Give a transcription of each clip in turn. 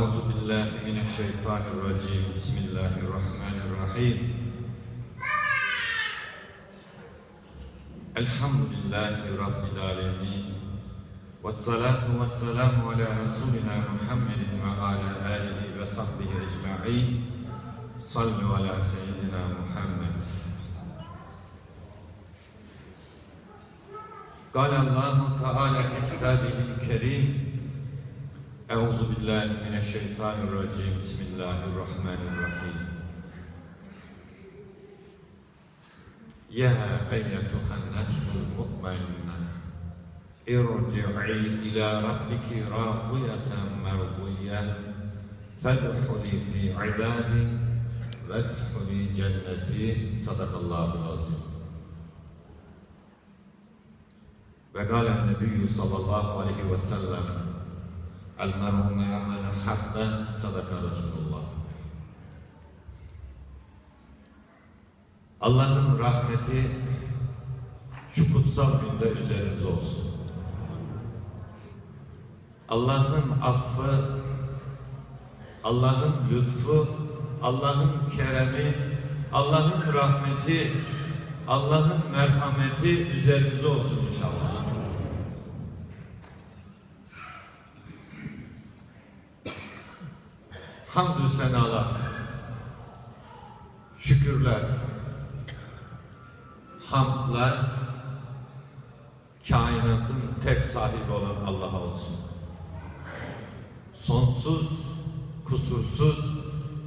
أعوذ بالله من الشيطان الرجيم بسم الله الرحمن الرحيم الحمد لله رب العالمين والصلاة والسلام على رسولنا محمد وعلى آله وصحبه أجمعين صلوا على سيدنا محمد قال الله تعالى في كتابه الكريم أعوذ بالله من الشيطان الرجيم بسم الله الرحمن الرحيم يا أيتها النفس المطمئنة ارجعي إلى ربك راضية مرضية فادخلي في عبادي وادخلي جنتي صدق الله العظيم وقال El merhume ya'melu sadaka Resulullah. Allah'ın rahmeti şu kutsal günde üzeriniz olsun. Allah'ın affı, Allah'ın lütfu, Allah'ın keremi, Allah'ın rahmeti, Allah'ın merhameti üzerinize olsun inşallah. Hamdü senalar, şükürler, hamdlar, kainatın tek sahibi olan Allah'a olsun. Sonsuz, kusursuz,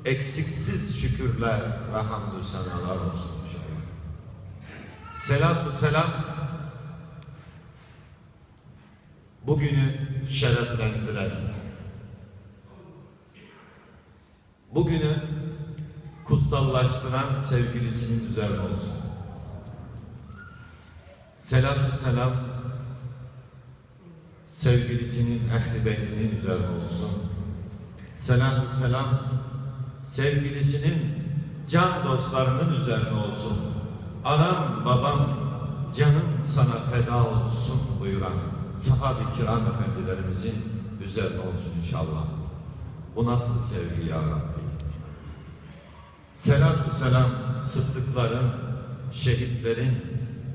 eksiksiz şükürler ve hamdü senalar olsun inşallah. Selatü selam, bugünü şereflendiren, bugünü kutsallaştıran sevgilisinin üzerine olsun. Selatü selam sevgilisinin ehli beytinin üzerine olsun. Selatü selam sevgilisinin can dostlarının üzerine olsun. Anam babam canım sana feda olsun buyuran sahabe-i kiram efendilerimizin üzerine olsun inşallah. Bu nasıl sevgi ya Rabbi? Selatü selam sıddıkların, şehitlerin,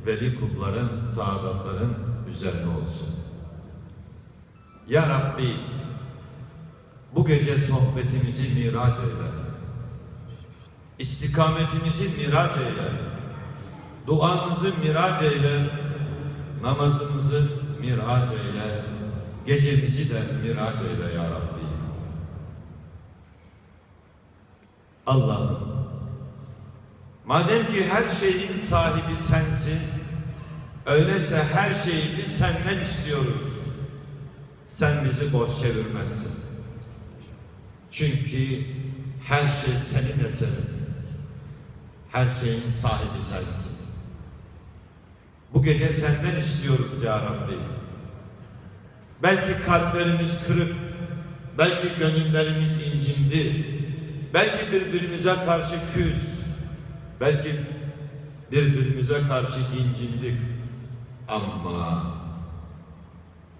veli kulların, saadatların üzerine olsun. Ya Rabbi, bu gece sohbetimizi miraç eyle. İstikametimizi miraç eyle. Duamızı miraç eyle. Namazımızı miraç eyle. Gecemizi de miraç eyle ya Rabbi. Allah'ım, madem ki her şeyin sahibi sensin, öyleyse her şeyi biz senden istiyoruz. Sen bizi boş çevirmezsin. Çünkü her şey senin eserin. Her şeyin sahibi sensin. Bu gece senden istiyoruz ya Rabbi. Belki kalplerimiz kırık, belki gönüllerimiz incindi, belki birbirimize karşı küs, belki birbirimize karşı incindik. Ama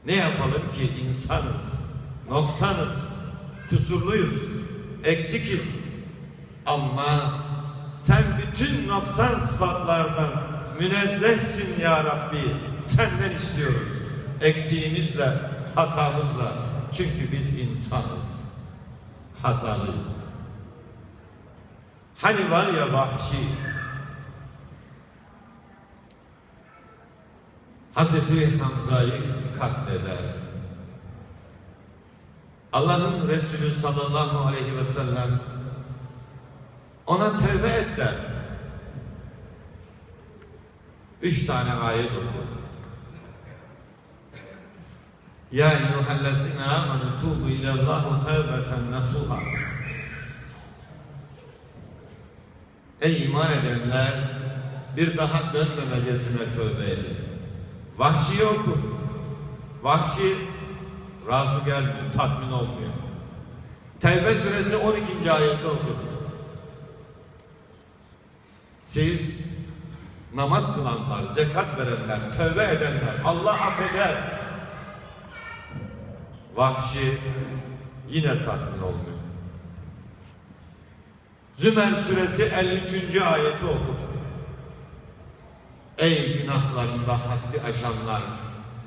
ne yapalım ki insanız, noksanız, kusurluyuz, eksikiz. Ama sen bütün noksan sıfatlardan münezzehsin ya Rabbi. Senden istiyoruz. Eksiğimizle, hatamızla. Çünkü biz insanız. Hatalıyız. Hani var ya vahşi Hazreti Hamza'yı katleder. Allah'ın Resulü sallallahu aleyhi ve sellem ona tevbe et der. Üç tane ayet okur. Ya eyyühellezine amenu tubu ilallahu tevbeten nasuha. Ey iman edenler bir daha dönmemecesine tövbe edin. Vahşi oku. Vahşi razı gelmiyor, tatmin olmuyor. Tevbe suresi 12. ayeti oku. Siz namaz kılanlar, zekat verenler, tövbe edenler, Allah affeder. Vahşi yine tatmin olmuyor. Zümer suresi 53. ayeti oku. Ey günahlarında haddi aşanlar,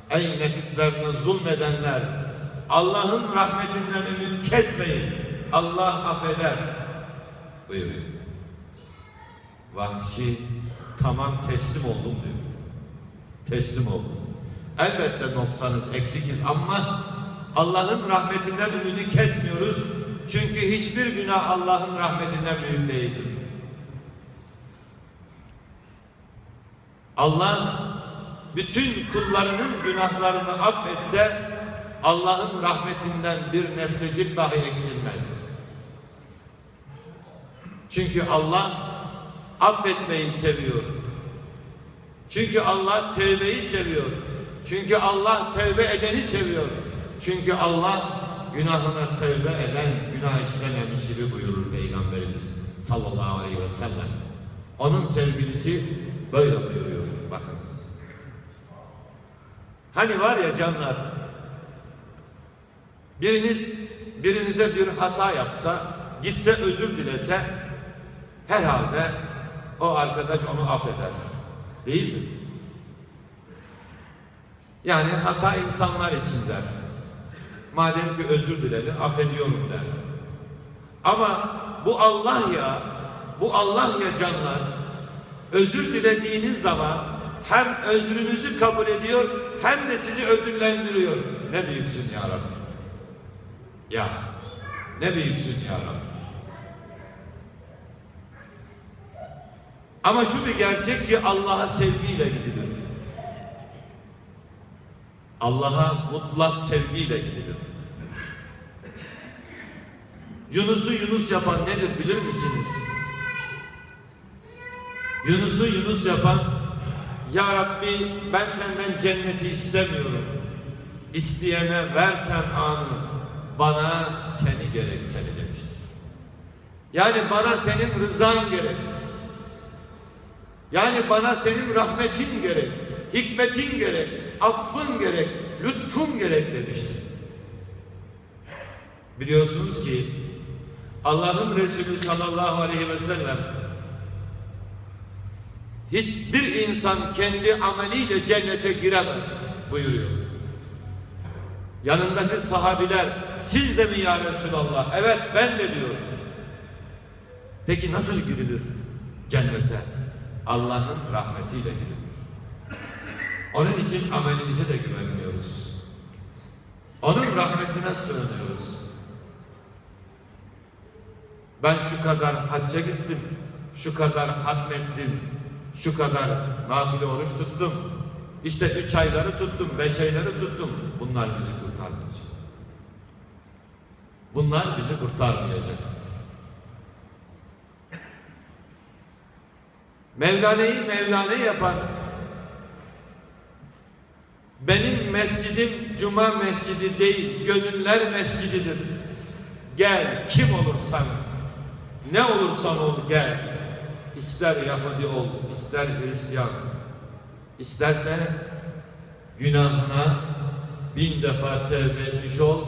ey nefislerine zulmedenler, Allah'ın rahmetinden ümit kesmeyin. Allah affeder. Buyuruyor. Vahşi tamam teslim oldum diyor. Teslim oldum. Elbette noksanız eksikiz ama Allah'ın rahmetinden ümidi kesmiyoruz. Çünkü hiçbir günah Allah'ın rahmetinden büyük değildir. Allah bütün kullarının günahlarını affetse Allah'ın rahmetinden bir nebzecik dahi eksilmez. Çünkü Allah affetmeyi seviyor. Çünkü Allah tevbeyi seviyor. Çünkü Allah tevbe edeni seviyor. Çünkü Allah günahına tevbe eden, günah işlememiş gibi buyurur Peygamberimiz sallallahu aleyhi ve sellem. Onun sevgilisi böyle buyuruyor. Bakınız. Hani var ya canlar, biriniz birinize bir hata yapsa, gitse özür dilese, herhalde o arkadaş onu affeder. Değil mi? Yani hata insanlar için der. Madem ki özür diledi, affediyorum der. Ama bu Allah ya, bu Allah ya canlar, özür dilediğiniz zaman hem özrünüzü kabul ediyor, hem de sizi ödüllendiriyor. Ne büyüksün ya Rabbi. Ya, ne büyüksün ya Rabbi. Ama şu bir gerçek ki Allah'a sevgiyle gidilir. Allah'a mutlak sevgiyle gidilir. Yunus'u Yunus yapan nedir bilir misiniz? Yunus'u Yunus yapan Ya Rabbi ben senden cenneti istemiyorum. İsteyene versen anı bana seni gerek demiştir. Yani bana senin rızan gerek. Yani bana senin rahmetin gerek, hikmetin gerek, affın gerek, lütfun gerek demiştir. Biliyorsunuz ki Allah'ın Resulü sallallahu aleyhi ve sellem hiçbir insan kendi ameliyle cennete giremez buyuruyor. Yanındaki sahabiler siz de mi ya Resulallah? Evet ben de diyor. Peki nasıl girilir cennete? Allah'ın rahmetiyle girilir. Onun için amelimize de güvenmiyoruz. Onun rahmetine sığınıyoruz. Ben şu kadar hacca gittim, şu kadar hatmettim, şu kadar nafile oruç tuttum. İşte üç ayları tuttum, beş ayları tuttum. Bunlar bizi kurtarmayacak. Bunlar bizi kurtarmayacak. Mevlane'yi Mevlane yapan benim mescidim cuma mescidi değil, gönüller mescididir. Gel kim olursan, ne olursan ol gel. İster Yahudi ol, ister Hristiyan. İstersen günahına bin defa tevbe etmiş ol,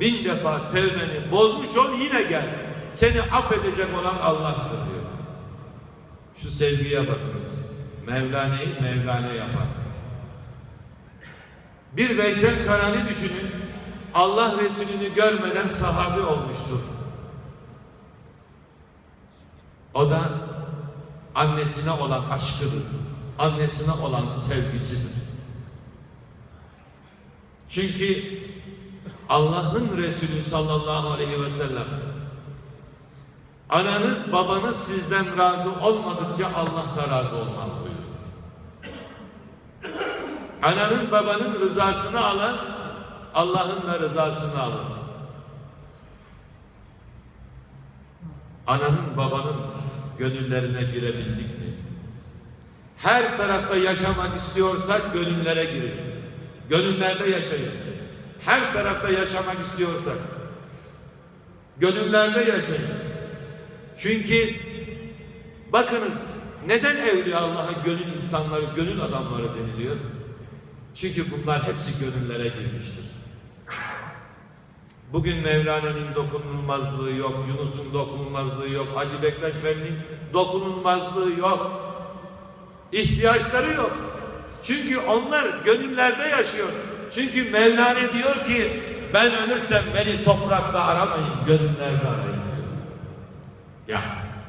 bin defa tevbeni bozmuş ol yine gel. Seni affedecek olan Allah'tır diyor. Şu sevgiye bakınız. Mevlane'yi Mevlane yapar. Bir Veysel Karani düşünün. Allah Resulü'nü görmeden sahabi olmuştur. O da annesine olan aşkıdır. Annesine olan sevgisidir. Çünkü Allah'ın Resulü sallallahu aleyhi ve sellem Ananız babanız sizden razı olmadıkça Allah da razı olmaz buyurur. Ananın babanın rızasını alan Allah'ın da rızasını alır. Ananın babanın gönüllerine girebildik mi? Her tarafta yaşamak istiyorsak gönüllere girin. Gönüllerde yaşayın. Her tarafta yaşamak istiyorsak gönüllerde yaşayın. Çünkü bakınız neden Evliya Allah'a gönül insanları, gönül adamları deniliyor? Çünkü bunlar hepsi gönüllere girmiştir. Bugün Mevlana'nın dokunulmazlığı yok, Yunus'un dokunulmazlığı yok, Hacı Bektaş Veli'nin dokunulmazlığı yok. İhtiyaçları yok. Çünkü onlar gönüllerde yaşıyor. Çünkü Mevlana diyor ki ben ölürsem beni toprakta aramayın, gönüllerde arayın. Ya